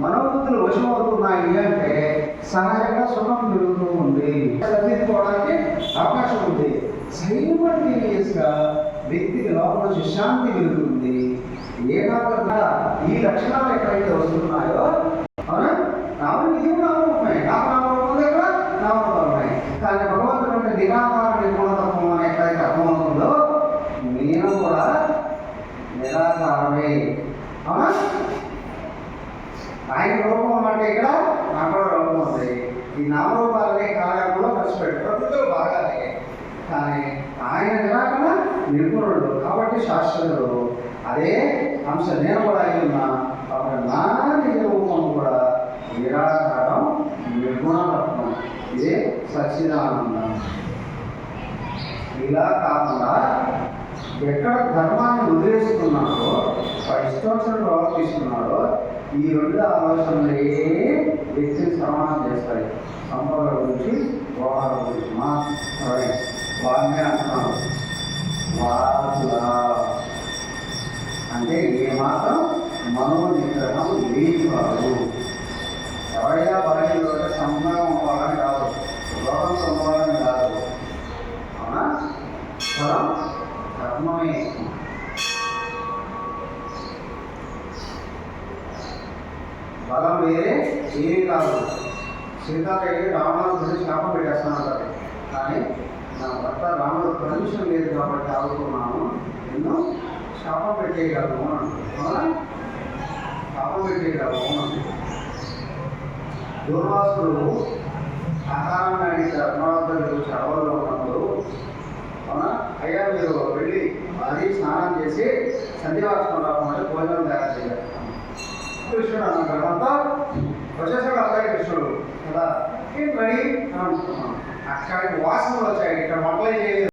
మనోబుద్ధులు వశమవుతున్నాయి అంటే సహజంగా సుఖం పెరుగుతూ ఉంది. సరిదిద్దుకోవడానికి అవకాశం ఉంది. సైమల్టేనియస్గా వ్యక్తికి లోపల విశ్రాంతి పెరుగుతుంది ఏకాగ్రత ఈ లక్షణాలు ఎక్కడైతే వస్తున్నాయో అవునా? రాముడు ఇది కూడా నామరూపమే నామరూపం ఉంది ఇక్కడ నామరూపాలు ఉన్నాయి కానీ భగవంతుడు అంటే నిరాకార నిర్గుణతత్వం అని ఎక్కడైతే అర్థమవుతుందో నేను కూడా నిరాకారమే అవునా ఆయన రూపం అంటే ఇక్కడ అక్కడ రూపం ఉంది. ఈ నామరూపాలనే కాలంలో ఖర్చు పెట్టి బాగానే కానీ ఆయన నిరాకరణ నిపుణుడు కాబట్టి శాస్త్రుడు అదే అంశం. నేను కూడా అయి ఉన్నా అప్పుడు నా రూపం కూడా నిరాకారం నిర్గుణరత్నం ఇదే సచ్చిదానందం. ఇలా కాకుండా ఎక్కడ ధర్మాన్ని ఈ రెండు ఆలోచనలే వ్యక్తిని సమానం చేస్తాయి. సంపద గురించి వ్యవహారం గురించి మాత్రమే వాడినే అంటున్నాను. వాళ్ళ అంటే ఏమాత్రం మాత్రం మనో నిగ్రహం లేని ఎవరైనా బలహీనలో సంబంధం అవ్వాలని కాదు. లోకం సంబంధం కాదు. అవునా? ఫలం ధర్మమే. బలం వేరే ఏమీ కాదు సీతాదేవి రావణాసు గురించి శాపం పెట్టేస్తానంటారు. కానీ నా భర్త రాముడు పర్మిషన్ లేదు కాబట్టి ఆగుతున్నాను. నిన్ను శాపం పెట్టేయగలను అని అవునా? శాపం పెట్టేయగలము అని దూర్వాసుడు ఆహారాన్ని అడిగి ధర్మరాజు ఉన్నప్పుడు అవునా? అయ్యా మీరు వెళ్ళి అది స్నానం చేసి సంధ్యవాసం రాకుండా భోజనం తయారు చేయాలి. కృష్ణుడు అన్న గ్రహంతో వచ్చేసాడు అబ్బాయి కృష్ణుడు కదా? అని అనుకున్నాం అక్కడికి వాసనలు వచ్చాయి. ఇక్కడ వంటలు చేయలేదు.